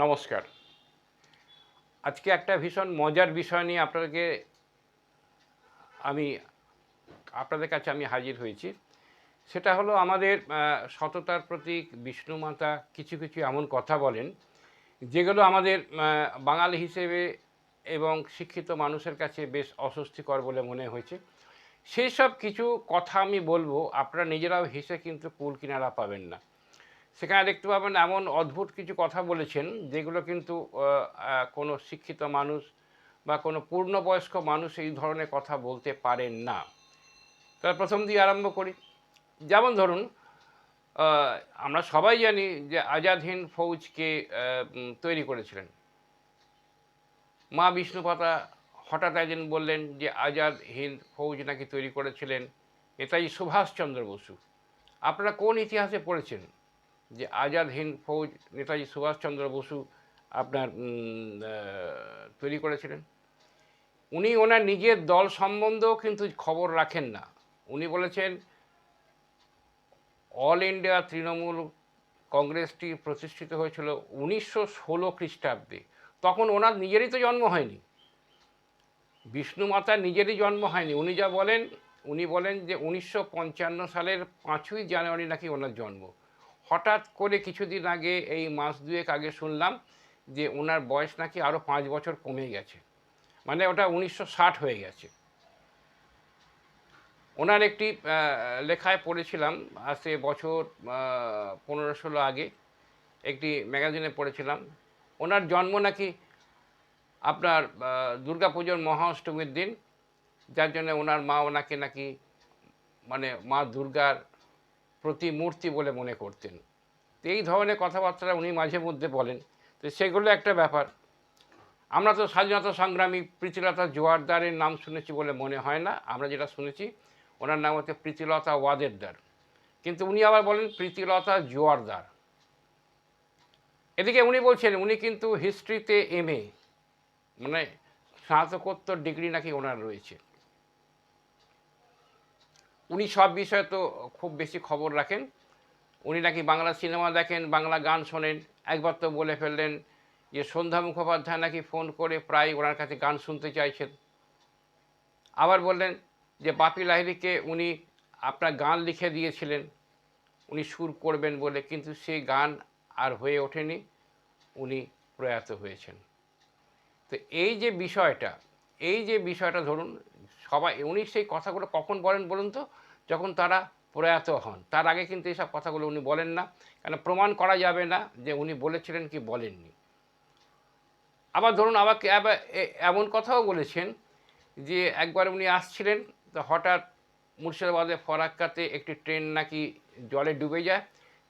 নমস্কার। আজকে একটা ভীষণ মজার বিষয় নিয়ে আপনাদেরকে আমি, আপনাদের কাছে আমি হাজির হয়েছি। সেটা হলো আমাদের সততার প্রতীক, বিষ্ণু মাতা, কিছু কিছু এমন কথা বলেন, যেগুলো আমাদের বাঙালি হিসেবে এবং শিক্ষিত মানুষের কাছে বেশ অস্বস্তিকর বলে মনে হয়েছে। সেই সব কিছু কথা আমি বলব, আপনারা নিজেরাও হেসে কিন্তু কুল কিনারা পাবেন না। সেখানে দেখতে পাবেন এমন অদ্ভুত কিছু কথা বলেছেন, যেগুলো কিন্তু কোনো শিক্ষিত মানুষ বা কোনো পূর্ণবয়স্ক মানুষ এই ধরনের কথা বলতে পারেন না। তার প্রথম দিয়ে আরম্ভ করি। যেমন ধরুন আমরা সবাই জানি যে আজাদ হিন্দ ফৌজকে তৈরি করেছিলেন। মা বিষ্ণুপাতা হঠাৎ একদিন বললেন যে, আজাদ হিন্দ ফৌজ নাকি তৈরি করেছিলেন? নেতাজি সুভাষচন্দ্র বসু। আপনারা কোন ইতিহাসে পড়েছেন? যে আজাদ হিন্দ ফৌজ নেতাজি সুভাষচন্দ্র বসু আপনার তৈরি করেছিলেন। উনি ওনার নিজের দল সম্বন্ধেও কিন্তু খবর রাখেন না। উনি বলেছেন, অল ইন্ডিয়া তৃণমূল কংগ্রেসটি প্রতিষ্ঠিত হয়েছিল উনিশশো ষোলো খ্রিস্টাব্দে। তখন ওনার নিজেরই তো জন্ম হয়নি। বিষ্ণু মাতার নিজেরই জন্ম হয়নি। উনি যা বলেন, উনি বলেন যে উনিশশো পঞ্চান্ন সালের পাঁচই জানুয়ারি নাকি ওনার জন্ম। হঠাৎ করে কিছুদিন আগে, এই মাস দুয়েক আগে শুনলাম যে ওনার বয়স নাকি আরও পাঁচ বছর কমে গেছে। মানে ওটা উনিশশো ষাট হয়ে গেছে। ওনার একটি লেখায় পড়েছিলাম আজকে বছর পনেরো ষোলো আগে একটি ম্যাগাজিনে পড়েছিলাম। ওনার জন্ম নাকি আপনার দুর্গাপুজোর মহা অষ্টমীর দিন, যার জন্য ওনার মা ওনাকে নাকি মানে মা দুর্গার প্রতিমূর্তি বলে মনে করতেন। এই ধরনের কথাবার্তা উনি মাঝে মধ্যে বলেন। তো সেগুলো একটা ব্যাপার। আমরা তো স্বাধীনতা সংগ্রামী প্রীতিলতা জোয়ারদারের নাম শুনেছি বলে মনে হয় না। আমরা যেটা শুনেছি, ওনার নাম হচ্ছে প্রীতিলতা ওয়াদেরদার। কিন্তু উনি আবার বলেন প্রীতিলতা জোয়ারদার। এদিকে উনি বলছেন, উনি কিন্তু হিস্ট্রিতে এম এ মানে স্নাতকোত্তর ডিগ্রি নাকি ওনার রয়েছে। উনি সব বিষয়ে তো খুব বেশি খবর রাখেন। উনি নাকি বাংলা সিনেমা দেখেন, বাংলা গান শোনেন। একবার তো বলে ফেললেন যে সন্ধ্যা মুখোপাধ্যায় নাকি ফোন করে প্রায় ওনার কাছে গান শুনতে চাইছেন। আবার বললেন যে বাপি লাহিড়িকে উনি আপনার গান লিখে দিয়েছিলেন। উনি সুর করবেন বলে, কিন্তু সেই গান আর হয়ে ওঠেনি। উনি প্রয়াত হয়েছেন। তো এই যে বিষয়টা, এই যে বিষয়টা ধরুন, সবাই, উনি সেই কথাগুলো কখন বলেন বলুন তো? যখন তারা প্রয়াত হন, তার আগে কিন্তু এইসব কথাগুলো উনি বলেন না। কেন, প্রমাণ করা যাবে না যে উনি বলেছিলেন কি বলেননি। আবার ধরুন, আবার এমন কথাও বলেছেন যে একবার উনি আসছিলেন, তো হঠাৎ মুর্শিদাবাদে ফরাক্কাতে একটি ট্রেন নাকি জলে ডুবে যায়,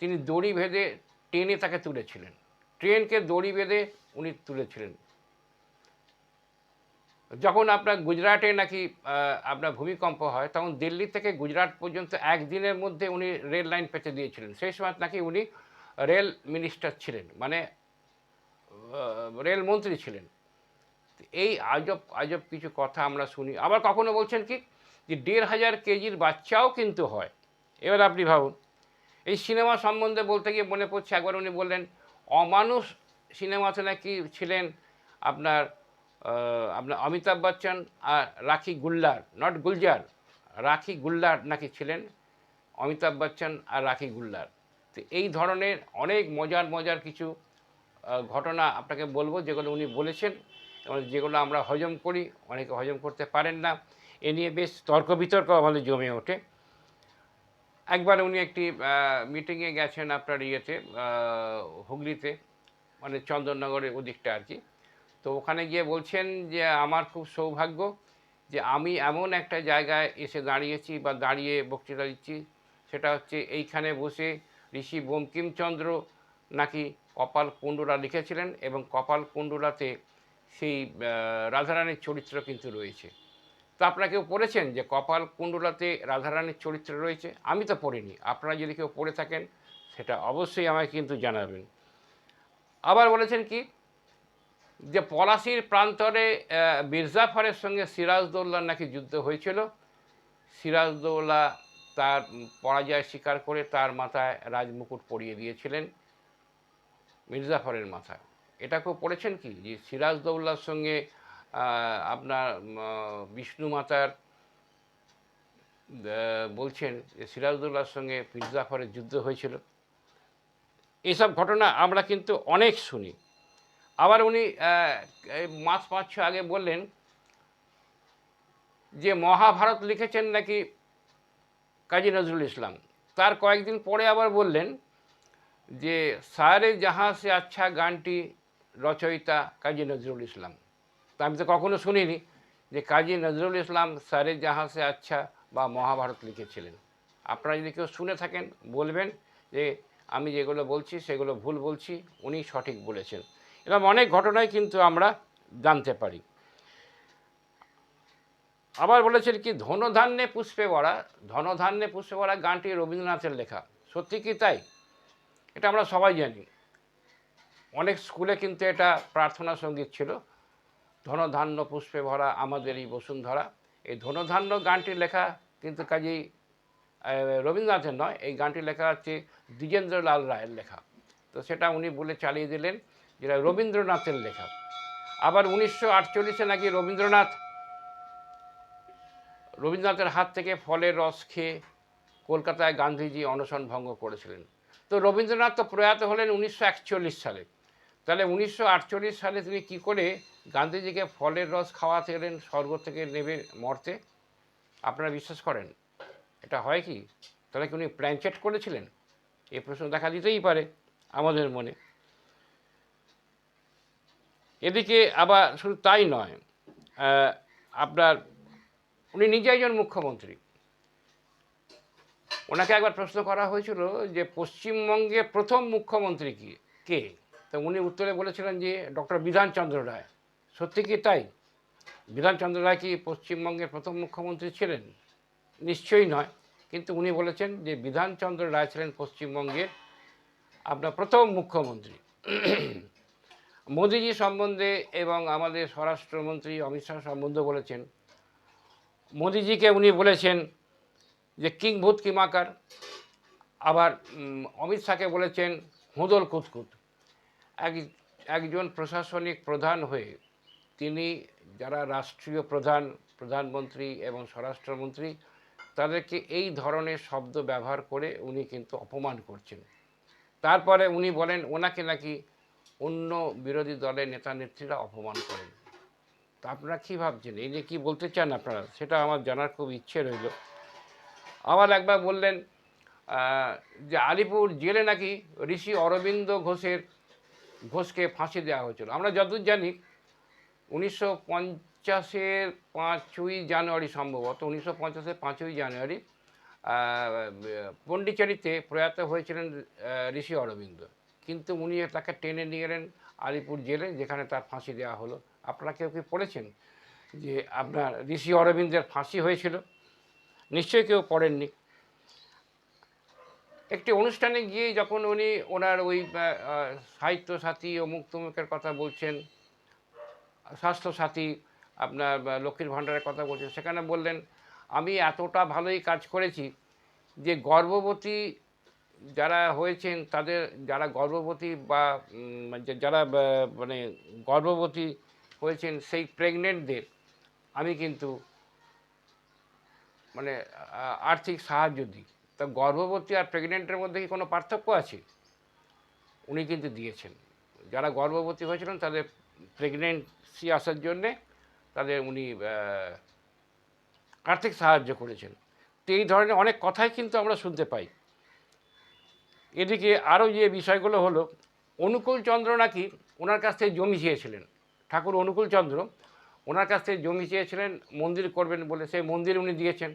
তিনি দড়ি বেঁধে টেনে তাকে তুলেছিলেন। ট্রেনকে দড়ি বেঁধে উনি তুলেছিলেন। যখন আপনার গুজরাটে নাকি আপনার ভূমিকম্প হয়, তখন দিল্লি থেকে গুজরাট পর্যন্ত একদিনের মধ্যে উনি রেল লাইন পেতে দিয়েছিলেন। সেই সময় নাকি উনি রেল মিনিস্টার ছিলেন মানে রেলমন্ত্রী ছিলেন। এই আজব আজব কিছু কথা আমরা শুনি। আবার কখনো বলছেন কি, যে দেড় হাজার কেজির বাচ্চাও কিন্তু হয়। এবার আপনি ভাবুন, এই সিনেমা সম্বন্ধে বলতে গিয়ে মনে পড়ছে, একবার উনি বললেন, অমানুষ সিনেমাতে নাকি ছিলেন আপনার আপনার অমিতাভ বচ্চন আর রাখি গুল্লার নট গুলজার, রাখি গুল্লার নাকি ছিলেন? অমিতাভ বচ্চন আর রাখি গুল্লার। তো এই ধরনের অনেক মজার মজার কিছু ঘটনা আপনাকে বলব, যেগুলো উনি বলেছেন যেগুলো আমরা হজম করি, অনেকে হজম করতে পারেন না। এ নিয়ে বেশ তর্ক বিতর্ক আমাদের জমে ওঠে। একবার উনি একটি মিটিংয়ে গেছেন আপনার ইয়েতে হুগলিতে মানে চন্দননগরের ওদিকটা আর কি। তো ওখানে গিয়ে বলছেন যে আমার খুব সৌভাগ্য যে আমি এমন একটা জায়গায় এসে দাঁড়িয়েছি বা দাঁড়িয়ে বক্তৃতা দিচ্ছি। সেটা হচ্ছে এইখানে বসে ঋষি বঙ্কিমচন্দ্র নাকি কপাল কুণ্ডুরা লিখেছিলেন এবং কপাল কুণ্ডুরাতে সেই রাধারানীর চরিত্র কিন্তু রয়েছে। তো আপনারা কেউ পড়েছেন যে কপাল কুণ্ডুলাতে রাধারানীর চরিত্র রয়েছে? আমি তো পড়িনি। আপনারা যদি কেউ পড়ে থাকেন, সেটা অবশ্যই আমাকে কিন্তু জানাবেন। আবার বলেছেন কি যে পলাশির প্রান্তরে মির্জাফরের সঙ্গে সিরাজদৌল্লার নাকি যুদ্ধ হয়েছিল। সিরাজদৌল্লা তার পরাজয় স্বীকার করে তার মাথায় রাজমুকুট পরিয়ে দিয়েছিলেন মির্জাফরের মাথায়। এটা কেউ পড়েছেন কি? যে সিরাজদৌল্লার সঙ্গে আপনার বিষ্ণু মাতার বলছেন যে সিরাজদৌল্লার সঙ্গে মির্জাফরের যুদ্ধ হয়েছিল। এইসব ঘটনা আমরা কিন্তু অনেক শুনি। আবার উনি মাস পাঁচ, ছ আগে বললেন যে মহাভারত লিখেছেন নাকি কাজী নজরুল ইসলাম। তার কয়েকদিন পরে আবার বললেন যে, সারে জাহাঁ সে আচ্ছা গানটি রচয়িতা কাজী নজরুল ইসলাম। তা আমি তো কখনো শুনিনি যে কাজী নজরুল ইসলাম সারে জাহাঁ সে আচ্ছা বা মহাভারত লিখেছিলেন। আপনারা যদি কেউ শুনে থাকেন, বলবেন যে, আমি যেগুলো বলছি, সেগুলো ভুল বলছি। উনি সঠিক বলেছেন। এরকম অনেক ঘটনাই কিন্তু আমরা জানতে পারি। আবার বলেছেন কি, ধনধান্যে পুষ্পে ভরা ধনধান্যে পুষ্পে ভরা গানটি রবীন্দ্রনাথের লেখা। সত্যি কি তাই? এটা আমরা সবাই জানি। অনেক স্কুলে কিন্তু এটা প্রার্থনা সংগীত ছিল। ধনধান্য পুষ্পে ভরা আমাদের এই বসুন্ধরা। এই ধনধান্য গানটি লেখা কিন্তু কাজেই রবীন্দ্রনাথের নয়, এই গানটি লেখা হচ্ছে দ্বিজেন্দ্রলাল রায়ের লেখা। তো সেটা উনি বলে চালিয়ে দিলেন। যেটা রবীন্দ্রনাথের লেখা। আবার উনিশশো আটচল্লিশে নাকি রবীন্দ্রনাথ, রবীন্দ্রনাথের হাত থেকে ফলের রস খেয়ে কলকাতায় গান্ধীজি অনশন ভঙ্গ করেছিলেন। তো রবীন্দ্রনাথ তো প্রয়াত হলেন উনিশশো একচল্লিশ সালে। তাহলে উনিশশো আটচল্লিশ সালে তিনি কী করে গান্ধীজিকে ফলের রস খাওয়াতে এলেন, স্বর্গ থেকে নেবে মর্তে? আপনারা বিশ্বাস করেন? এটা হয় কি? তাহলে কি উনি প্ল্যানচেট করেছিলেন? এই প্রশ্ন দেখা দিতেই পারে আমাদের মনে। এদিকে আবার শুধু তাই নয় আপনার উনি নিজে একজন মুখ্যমন্ত্রী। ওনাকে একবার প্রশ্ন করা হয়েছিল যে পশ্চিমবঙ্গে প্রথম মুখ্যমন্ত্রী কি? কে? তো উনি উত্তরে বলেছিলেন যে ডক্টর বিধানচন্দ্র রায়। সত্যি কি তাই? বিধানচন্দ্র রায় কি পশ্চিমবঙ্গের প্রথম মুখ্যমন্ত্রী ছিলেন? নিশ্চয়ই নয়। কিন্তু উনি বলেছেন যে বিধানচন্দ্র রায় ছিলেন পশ্চিমবঙ্গের আপনার প্রথম মুখ্যমন্ত্রী। মোদিজি সম্বন্ধে এবং আমাদের স্বরাষ্ট্রমন্ত্রী অমিত শাহ সম্বন্ধে বলেছেন। মোদিজিকে উনি বলেছেন যে, কিং ভূত কিমাকার আবার অমিত শাহকে বলেছেন, হুদল কুতকুত। এক, একজন প্রশাসনিক প্রধান হয়ে তিনি যারা রাষ্ট্রীয় প্রধান, প্রধানমন্ত্রী এবং স্বরাষ্ট্রমন্ত্রী, তাদেরকে এই ধরনের শব্দ ব্যবহার করে উনি কিন্তু অপমান করছেন। তারপরে উনি বলেন, ওনাকে নাকি অন্য বিরোধী দলের নেতা নেত্রীরা অপমান করেন। তা আপনারা কী ভাবছেন? এই যে কী বলতে চান আপনারা? সেটা আমার জানার খুব ইচ্ছে রইল। আবার একবার বললেন যে আলিপুর জেলে নাকি ঋষি অরবিন্দ ঘোষের ঘোষকে ফাঁসি দেওয়া হয়েছিল। আমরা যতদূর জানি উনিশশো পঞ্চাশের পাঁচই জানুয়ারি সম্ভবত উনিশশো পঞ্চাশের পাঁচই জানুয়ারি আহ, পণ্ডিচেরিতে প্রয়াত হয়েছিলেন ঋষি অরবিন্দ। কিন্তু উনি তাকে টেনে নিয়ে গেলেন আলিপুর জেলে, যেখানে তার ফাঁসি দেওয়া হলো। আপনারা কেউ কি পড়েছেন যে আপনার ঋষি অরবিন্দের ফাঁসি হয়েছিল? নিশ্চয়ই কেউ পড়েননি। একটি অনুষ্ঠানে গিয়ে যখন উনি ওনার ওই সাহিত্য সাথী অমুক তমুকের কথা বলছেন, স্বাস্থ্যসাথী আপনার লক্ষ্মীর ভাণ্ডারের কথা বলছেন, সেখানে বললেন, আমি এতটা ভালোই কাজ করেছি যে গর্ভবতী যারা হয়েছেন, তাদের যারা গর্ভবতী বা যারা মানে গর্ভবতী হয়েছেন সেই প্রেগনেন্টদের আমি কিন্তু মানে আর্থিক সাহায্য দিই। তা গর্ভবতী আর প্রেগনেন্টের মধ্যে কি কোনো পার্থক্য আছে? উনি কিন্তু দিয়েছেন। যারা গর্ভবতী হয়েছিলেন, তাদের প্রেগনেন্সি আসার জন্যে তাদের উনি আর্থিক সাহায্য করেছেন। তো এই ধরনের অনেক কথাই কিন্তু আমরা শুনতে পাই। এদিকে আরও যে বিষয়গুলো হলো, অনুকূল চন্দ্র নাকি ওনার কাছ থেকে জমি চেয়েছিলেন। ঠাকুর অনুকূল চন্দ্র ওনার কাছ থেকে জমি চেয়েছিলেন, মন্দির করবেন বলে সেই মন্দির উনি দিয়েছেন।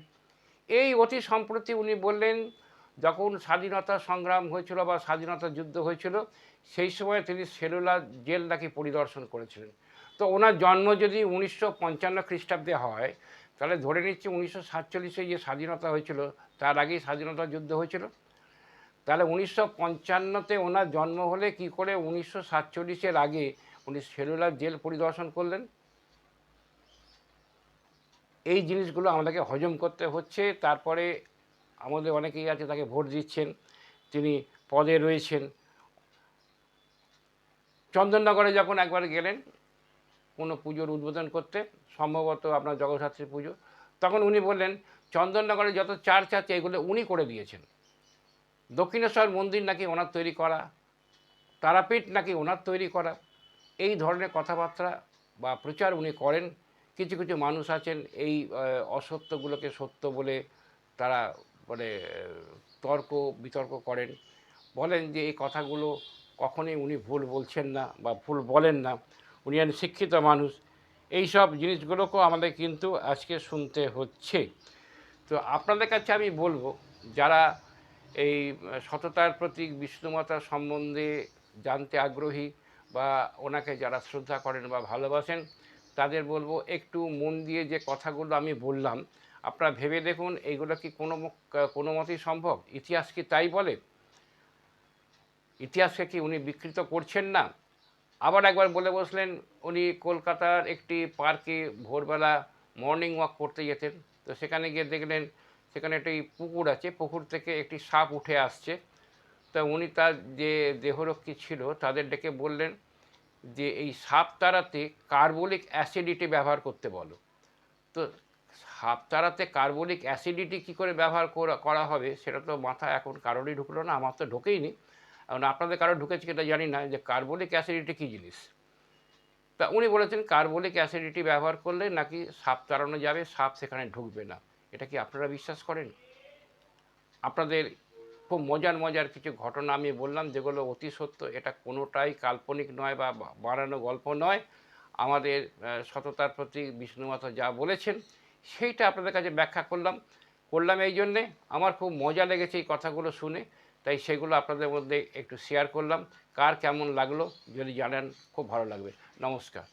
এই অতি সম্প্রতি উনি বললেন, যখন স্বাধীনতা সংগ্রাম হয়েছিল বা স্বাধীনতা যুদ্ধ হয়েছিল, সেই সময় তিনি সেলুলার জেল নাকি পরিদর্শন করেছিলেন। তো ওনার জন্ম যদি উনিশশো পঞ্চান্ন খ্রিস্টাব্দে হয়, তাহলে ধরে নিচ্ছি উনিশশো সাতচল্লিশে যে স্বাধীনতা হয়েছিল, তার আগেই স্বাধীনতা যুদ্ধ হয়েছিল। তাহলে উনিশশো পঞ্চান্নতে ওনার জন্ম হলে কি করে উনিশশো সাতচল্লিশের আগে উনি সেলুলার জেল পরিদর্শন করলেন? এই জিনিসগুলো আমাদেরকে হজম করতে হচ্ছে। তারপরে আমাদের অনেকেই আছে তাকে ভোট দিচ্ছেন। তিনি পদে রয়েছেন। চন্দননগরে যখন একবার গেলেন কোনো পুজোর উদ্বোধন করতে, সম্ভবত আপনার জগদ্ধাত্রী পুজো, তখন উনি বললেন, চন্দননগরে যত চার্চ আছে এগুলো উনি করে দিয়েছেন। দক্ষিণেশ্বর মন্দির নাকি ওনার তৈরি করা, তারাপীঠ নাকি ওনার তৈরি করা, এই ধরনের কথাবার্তা বা প্রচার উনি করেন। কিছু কিছু মানুষ আছেন এই অসত্যগুলোকে সত্য বলে তারা মানে তর্ক, বিতর্ক করেন। বলেন যে এই কথাগুলো কখনোই উনি ভুল বলছেন না বা ভুল বলেন না। উনি একজন শিক্ষিত মানুষ। এই সব জিনিসগুলোকেও আমাদের কিন্তু আজকে শুনতে হচ্ছে। তো আপনাদের কাছে আমি বলব, যারা এই সততার প্রতীক বিষ্ণুমাতা সম্বন্ধে জানতে আগ্রহী বা ওনাকে যারা শ্রদ্ধা করেন বা ভালোবাসেন, তাদের বলব একটু মন দিয়ে যে কথাগুলো আমি বললাম, আপনারা ভেবে দেখুন এইগুলো কি কোনো কোনো মতেই সম্ভব? ইতিহাস কি তাই বলে? ইতিহাসকে কি উনি বিকৃত করছেন না? আবার একবার বলে বসলেন, উনি কলকাতার একটি পার্কে ভোরবেলা মর্নিং ওয়াক করতে যেতেন, তো সেখানে গিয়ে দেখলেন সেখানে একটি পুকুর আছে, পুকুর থেকে একটি সাপ উঠে আসছে। তা উনি তার যে দেহরক্ষী ছিল তাদের ডেকে বললেন যে, এই সাপ তাড়াতে কার্বলিক অ্যাসিডিটি ব্যবহার করতে বলো। তো সাপ তাড়াতে কার্বলিক অ্যাসিডিটি কী করে ব্যবহার করা- হবে সেটা তো মাথা এখন কারোরই ঢুকলো না, আমার তো ঢোকেইনি। এখন আপনাদের কারও ঢুকেছে কিনা জানি না, যে কার্বলিক অ্যাসিডিটি কী জিনিস? তা উনি বলেছেন, কার্বলিক অ্যাসিডিটি ব্যবহার করলে নাকি সাপ তাড়ানো যাবে, সাপ সেখানে ঢুকবে না। এটা কি আপনারা বিশ্বাস করেন? আপনাদের খুব মজার মজার কিছু ঘটনা আমি বললাম যেগুলো অতি সত্য। এটা কোনোটাই কাল্পনিক নয় বা বা- বানানো গল্প নয়। আমাদের সততার প্রতি বিষ্ণুমাতা যা বলেছেন, সেইটা আপনাদের কাছে ব্যাখ্যা করলাম। করলাম এই জন্যে আমার খুব মজা লেগেছে এই কথাগুলো শুনে, তাই সেগুলো আপনাদের মধ্যে একটু শেয়ার করলাম। কার কেমন লাগল যদি জানেন, খুব ভালো লাগবে। নমস্কার।